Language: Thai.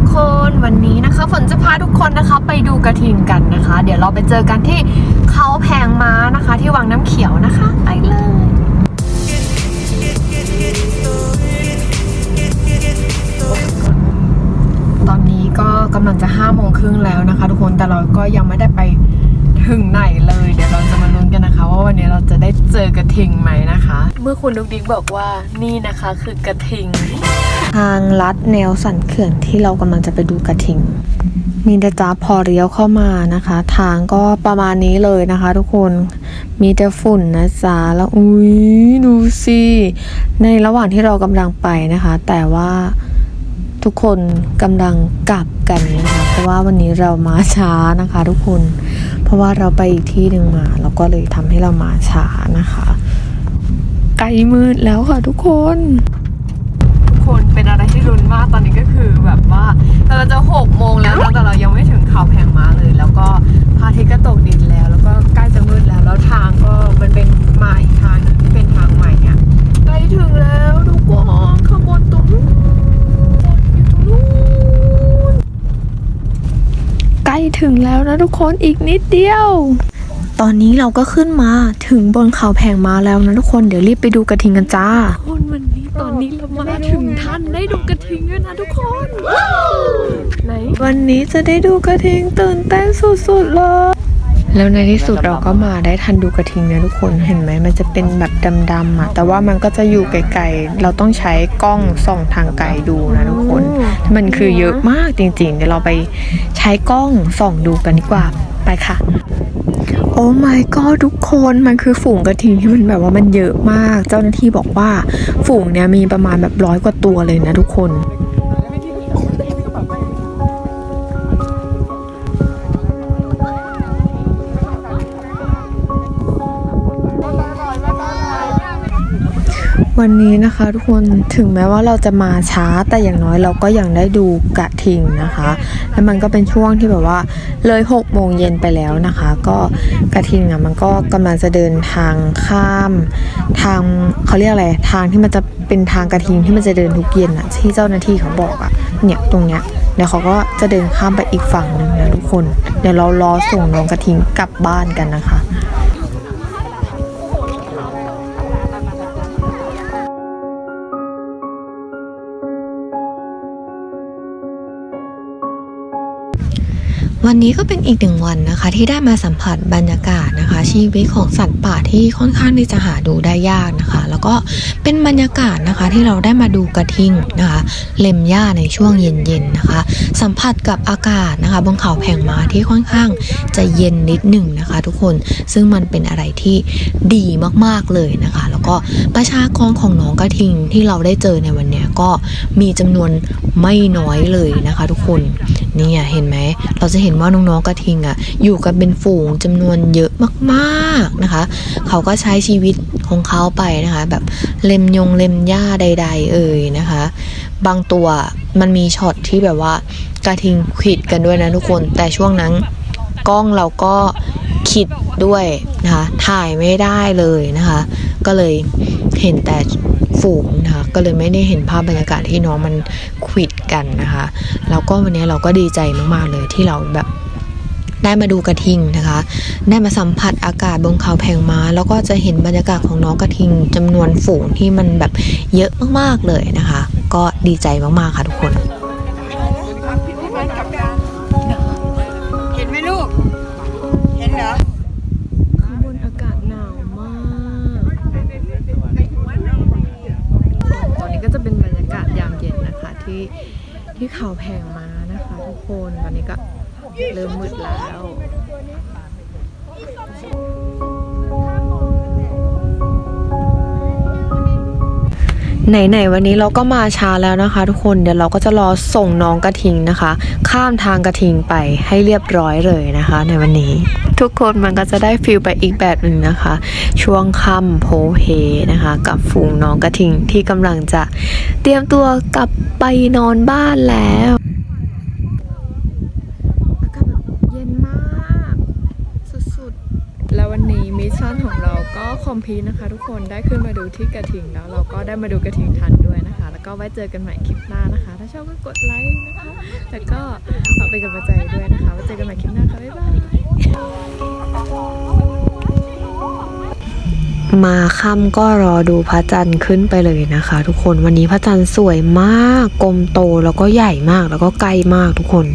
กคนวันนี้นะคะ ฝนจะพาทุกคนนะคะ ไปดูกระทิงกันนะคะ เดี๋ยวเราไปเจอกันที่เขาแพงม้านะคะ ที่วังน้ำเขียวนะคะ ไปเลยตอนนี้ก็กำลังจะห้าโมงครึ่งแล้วนะคะ ทุกคนแต่เราก็ยังไม่ได้ไปถึงไหนเลย ได้เจอกระทิงไหมนะคะ เมื่อคุณดุกดิกบอกว่านี่นะคะคือกระทิง ทางลัดแนวสันเขื่อนที่เรากำลังจะไปดูกระทิงมีนะจ๊ะพอเลี้ยวเข้ามานะคะ ทางก็ประมาณนี้เลยนะคะ ทุกคนมีแต่ฝุ่นนะจ๊ะแล้วอุ้ยดูสิในระหว่างที่เรากำลังไปนะคะ แต่ว่าทุกคนกำลังกลับกันนะคะเพราะว่าวันนี้เรามาช้านะคะ ทุกคน เพราะว่าเราไปอีกที่หนึ่งมาเราก็เลยทำให้เรามาช้านะคะไกลมืดแล้วค่ะทุกคน ทุกคนเป็นอะไรที่รุนมากตอนนี้ก็คือแบบว่าเราจะหกโมงแล้วนะแต่เรายังไม่ถึงเขาแพงม้าเลย แล้วก็พระอาทิตย์ก็ตกดินแล้ว แล้วก็ใกล้จะมืดแล้ว แล้วทางก็มันเป็นมาอีกทางหนึงที่เป็นทางใหม่อะใกล้ถึงแล้วทุกคนข้างบนตรงนู้นอยู่ตรงนู้นใกล้ ถึงแล้วนะทุกคนอีกนิดเดียว ตอนนี้เราก็ขึ้นมาถึงบนเขาแพงม้าแล้วนะทุกคนเดี๋ยวรีบไปดูกระทิงกันจ้าคนวันนี้ตอนนี้เรามาถึงท่านได้ดูกระทิงด้วยนะทุกคนไหนวันนี้จะได้ดูกระทิงตื่นเต้นสุดๆเลย แล้วในที่สุดเราก็มาได้ทันดูกระทิงนะทุกคนเห็นไหมมันจะเป็นแบบดำๆอะแต่ว่ามันก็จะอยู่ไกลๆเราต้องใช้กล้องส่องทางไกลดูนะทุกคน มันคือเยอะมากจริงๆ เดี๋ยวเราไปใช้กล้องส่องดูกันดีกว่าไปค่ะโอ้ my god ทุกคนมันคือฝูงกระทิงที่มันแบบว่ามันเยอะมาก เจ้าหน้าที่บอกว่าฝูงเนี้ยมีประมาณแบบร้อยกว่าตัวเลยนะทุกคน วันนี้นะคะทุกคนถึงแม้ว่าเราจะมาช้าแต่อย่างน้อยเราก็ยังได้ดูกระทิงนะคะ แล้วมันก็เป็นช่วงที่แบบว่าเลยหกโมงเย็นไปแล้วนะคะ ก็กระทิงอะมันก็กำลังจะเดินทางข้าม ทางเขาเรียกอะไรทางที่มันจะเป็นทางกระทิงที่มันจะเดินทุกเย็นอะที่เจ้าหน้าที่เขาบอกอะเนี่ยตรงเนี้ยเดี๋ยวเขาก็จะเดินข้ามไปอีกฝั่งหนึ่งนะทุกคน เดี๋ยวเรารอส่งน้องกระทิงกลับบ้านกันนะคะ วันนี้ก็เป็นอีกหนึ่งวันนะคะ ที่ได้มาสัมผัสบรรยากาศนะคะ ชีวิตของสัตว์ป่าที่ค่อนข้างที่จะหาดูได้ยากนะคะ แล้วก็เป็นบรรยากาศนะคะที่เราได้มาดูกระทิงนะคะ เล็มหญ้าในช่วงเย็นๆนะคะ สัมผัสกับอากาศนะคะบนเขาแผงมาที่ค่อนข้างจะเย็นนิดหนึ่งนะคะ ทุกคนซึ่งมันเป็นอะไรที่ดีมากๆเลยนะคะ แล้วก็ประชากรของน้องกระทิงที่เราได้เจอในวันนี้ก็มีจำนวนไม่น้อยเลยนะคะ ทุกคน เนี่ยเห็นไหม เราจะเห็นว่าน้องๆกระทิงอะอยู่กันเป็นฝูงจำนวนเยอะมากๆนะคะ เขาก็ใช้ชีวิตของเขาไปนะคะ แบบเล็มยงเล็มหญ้าใด ๆ เอ่ยนะคะ บางตัวมันมีช็อตที่แบบว่ากระทิงขิดกันด้วยนะทุกคน แต่ช่วงนั้นกล้องเราก็คิดด้วยนะคะถ่ายไม่ได้เลยนะคะ ก็เลยเห็นแต่ฝูงนะคะก็เลยไม่ได้เห็นภาพบรรยากาศที่น้องมัน ควิดกันนะคะแล้วก็วันนี้เราก็ดีใจมากๆเลยที่เราแบบได้มาดูกระทิงนะคะ ได้มาสัมผัสอากาศบนเขาแพงม้า แล้วก็จะเห็นบรรยากาศของน้องกระทิงจำนวนฝูงที่มันแบบเยอะมากๆเลยนะคะ ก็ดีใจมากๆค่ะทุกคน ที่เขาแพงมานะคะ ทุกคนตอนนี้ก็เริ่มมืดแล้วไหนๆวันนี้เราก็มาช้าแล้วนะคะ ทุกคนเดี๋ยวเราก็จะรอส่งน้องกระทิงนะคะ ข้ามทางกระทิงไปให้เรียบร้อยเลยนะคะ ในวันนี้ ทุกคนมันก็จะได้ฟิลไปอีกแบบหนึ่งนะคะ ช่วงค่ำโพเพนะคะ กับฝูงน้องกระทิงที่กำลังจะเตรียมตัวกลับไปนอนบ้านแล้วอากาศแบบเย็นมากสุดๆแล้ววันนี้มิชชั่นของเราก็คอมพีนะคะ ทุกคนได้ขึ้นมาดูที่กระทิงแล้วเราก็ได้มาดูกระทิงทันด้วยนะคะ แล้วก็ก็ไว้เจอกันใหม่คลิปหน้านะคะ ถ้าชอบก็กดไลค์นะคะ แล้วก็ฝากเป็นกำลังใจด้วยนะคะไว้เจอกันใหม่คลิปหน้าค่ะบ๊ายบาย มาค่ำก็รอดูพระจันทร์ขึ้นไปเลยนะคะ ทุกคนวันนี้พระจันทร์สวยมากกลมโตแล้วก็ใหญ่มากแล้วก็ใกล้มากทุกคน